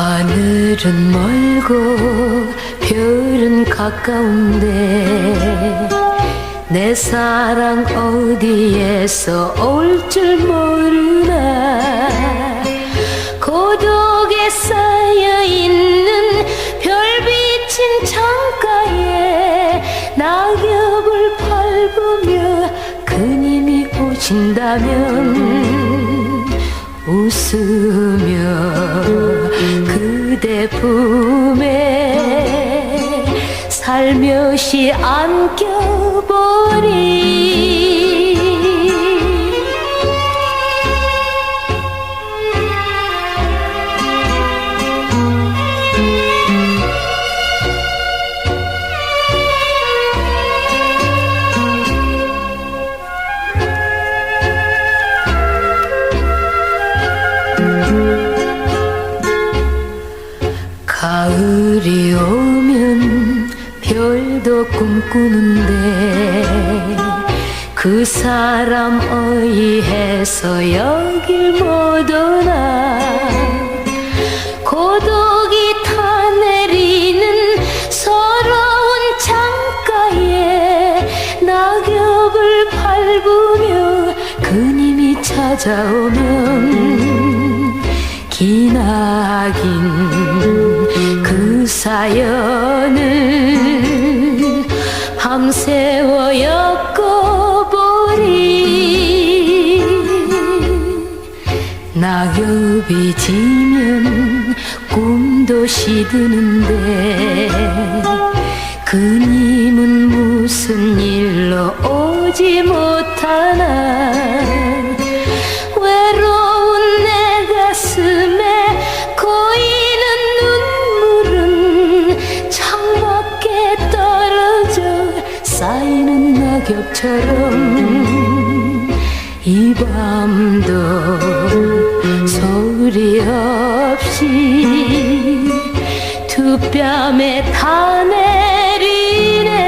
길은 멀고 별은 가까운데 내 사랑 어디에서 올 줄 모르나 고독에 쌓여 있는 별빛인 창가에 낙엽을 밟으며 그님이 오신다면 웃으며 그대 품에 살며시 안겨버리 별도 꿈꾸는데 그 사람 어이해서 여길 못 오나. 고독이 타내리는 서러운 창가에 낙엽을 밟으며 그님이 찾아오면 기나긴 그 사연 밤새워 엮어보리. 낙엽이 지면 꿈도 시드는데 그님은 무슨 일로 오지 못하나 처럼 이 밤도 소리 없이 두 뺨에 다 내리네.